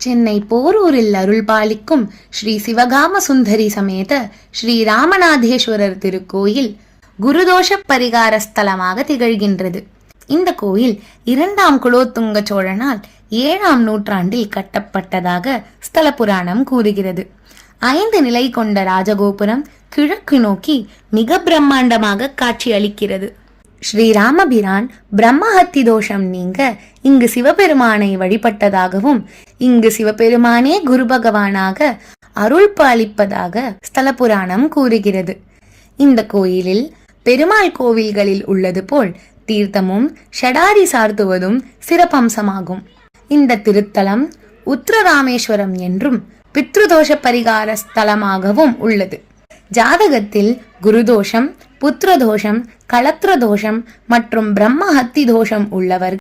சென்னை போரூரில் அருள் பாலிக்கும் ஸ்ரீ சிவகாம சுந்தரி சமேத ஸ்ரீ ராமநாதேஸ்வரர் திருக்கோயில் குருதோஷ பரிகார ஸ்தலமாக திகழ்கின்றது. இந்த கோயில் இரண்டாம் குலோத்துங்க சோழனால் ஏழாம் நூற்றாண்டில் கட்டப்பட்டதாக ஸ்தல புராணம் கூறுகிறது. ஐந்து நிலை கொண்ட ராஜகோபுரம் கிழக்கு நோக்கி மிக பிரம்மாண்டமாக காட்சியளிக்கிறது ஸ்ரீராமபிரான் பிரம்மஹத்தி தோஷம் நீங்க இங்கு சிவபெருமானை வழிபட்டதாகவும் இங்கு சிவபெருமானே குரு பகவானாக அருள் பாலிப்பதாக ஸ்தல புராணம் கூறுகிறது. இந்த கோயிலில் பெருமாள் கோவில்களில் உள்ளது போல் தீர்த்தமும் ஷடாரி சார்த்துவதும் சிறப்பம்சமாகும். இந்த திருத்தலம் உத்திரராமேஸ்வரம் என்றும் பித்ருதோஷ பரிகார ஸ்தலமாகவும் உள்ளது. ஜாதகத்தில் குருதோஷம் புத்திரதோஷம் களத்திர தோஷம் மற்றும் பிரம்மஹத்தி தோஷம் உள்ளவர்